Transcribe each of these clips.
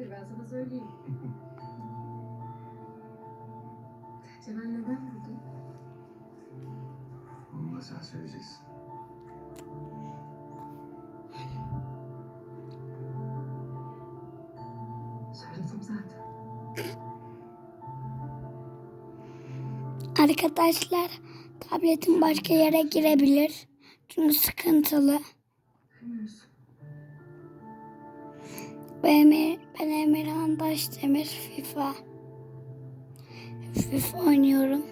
değildir ben sana söyleyeyim. Ben neden buradayım? Onu da sen söyleyeceksin. Söyledim zaten. Arkadaşlar tabletim başka yere girebilir. Çünkü sıkıntılı. Bilmiyorsun. Emirhan Taşdemir FIFA. FIFA oynuyorum.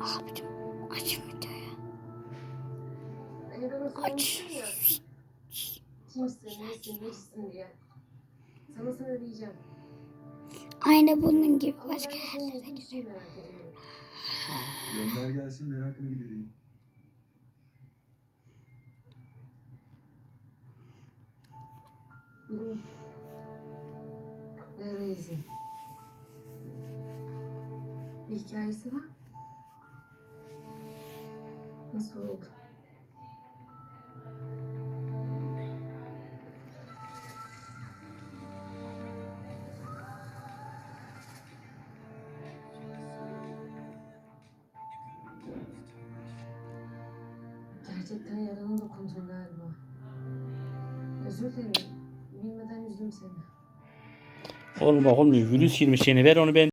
Abicim aç videoyu. Aç. nesin, necisin diye. Sana söyleyeceğim. Aynı bunun gibi başka yerlere ediyorum. Gönder gelsin merakını gidereyim. Bu Reis'in bir hikayesi var. Nasıl oldu? Gerçekten yarana dokundun galiba. Özür dilerim. Bilmeden üzdüm seni. Oğlum bak olmuyor. Virüs girmiş yeni. Ver onu ben